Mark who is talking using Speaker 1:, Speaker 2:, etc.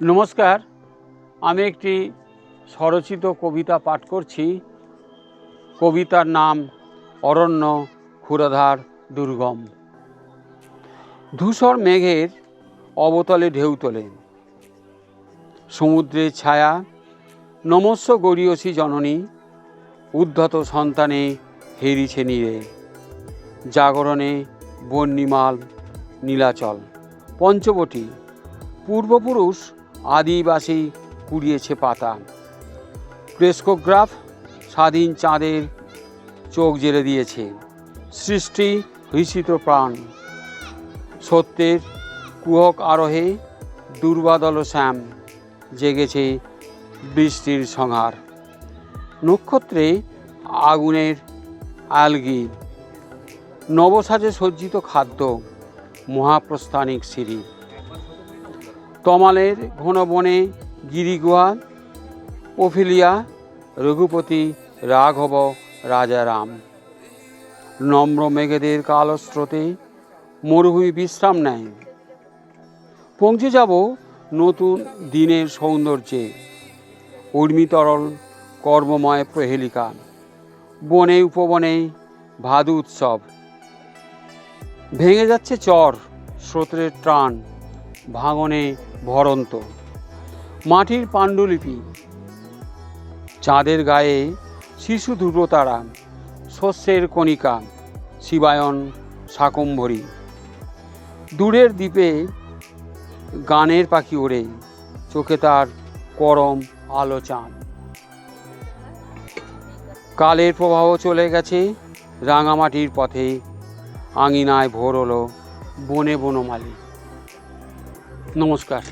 Speaker 1: নমস্কার, আমি একটি স্বরচিত কবিতা পাঠ করছি। কবিতার নাম অরণ্য ক্ষুরাধার দুর্গম। ধূসর মেঘের অবতলে ঢেউ তোলে। সমুদ্রের ছায়া নমস্য গড়িয়সী জননী, উদ্ধত সন্তানে হেরিছে নীরে। জাগরণে বন্যিমাল, নীলাচল, পঞ্চবটী, পূর্বপুরুষ আদিবাসী কুড়িয়েছে পাতা। ক্রেস্কোগ্রাফ স্বাধীন চাঁদের চোখ জেলে দিয়েছে। সৃষ্টি হৃষিত প্রাণ। সত্যের কুহক আরোহে দুর্বাদল শ্যাম জেগেছে বৃষ্টির সংহার। নক্ষত্রে আগুনের আলগি। নবসাজে সজ্জিত খাদ্য, মহাপ্রস্থানিক সিঁড়ি। তমালের ঘন বনে গিরিগুহা ওফিলিয়া রঘুপতি, রাঘব, রাজারাম। নম্র মেঘেদের কালো স্রোতে মরুভূমি বিশ্রাম নেয়। পৌঁছে যাব নতুন দিনের সৌন্দর্যে। উর্মিতরল কর্মময় প্রহেলিকা। বনে উপবনে ভাদু উৎসব। ভেঙে যাচ্ছে চর, স্রোতের টান ভাঙনে ভরন্ত। মাটির পাণ্ডুলিপি। চাঁদের গায়ে শিশু ধ্রুবতারা, শস্যের কণিকা, শিবায়ন শাকম্ভরী। দূরের দ্বীপে গানের পাখি ওড়ে, চোখে তার করম আলো চাঁদ কালের প্রবাহ চলে গেছে, রাঙামাটির পথে আঙিনায় ভোর হলো বনে বনমালী। নমস্কার।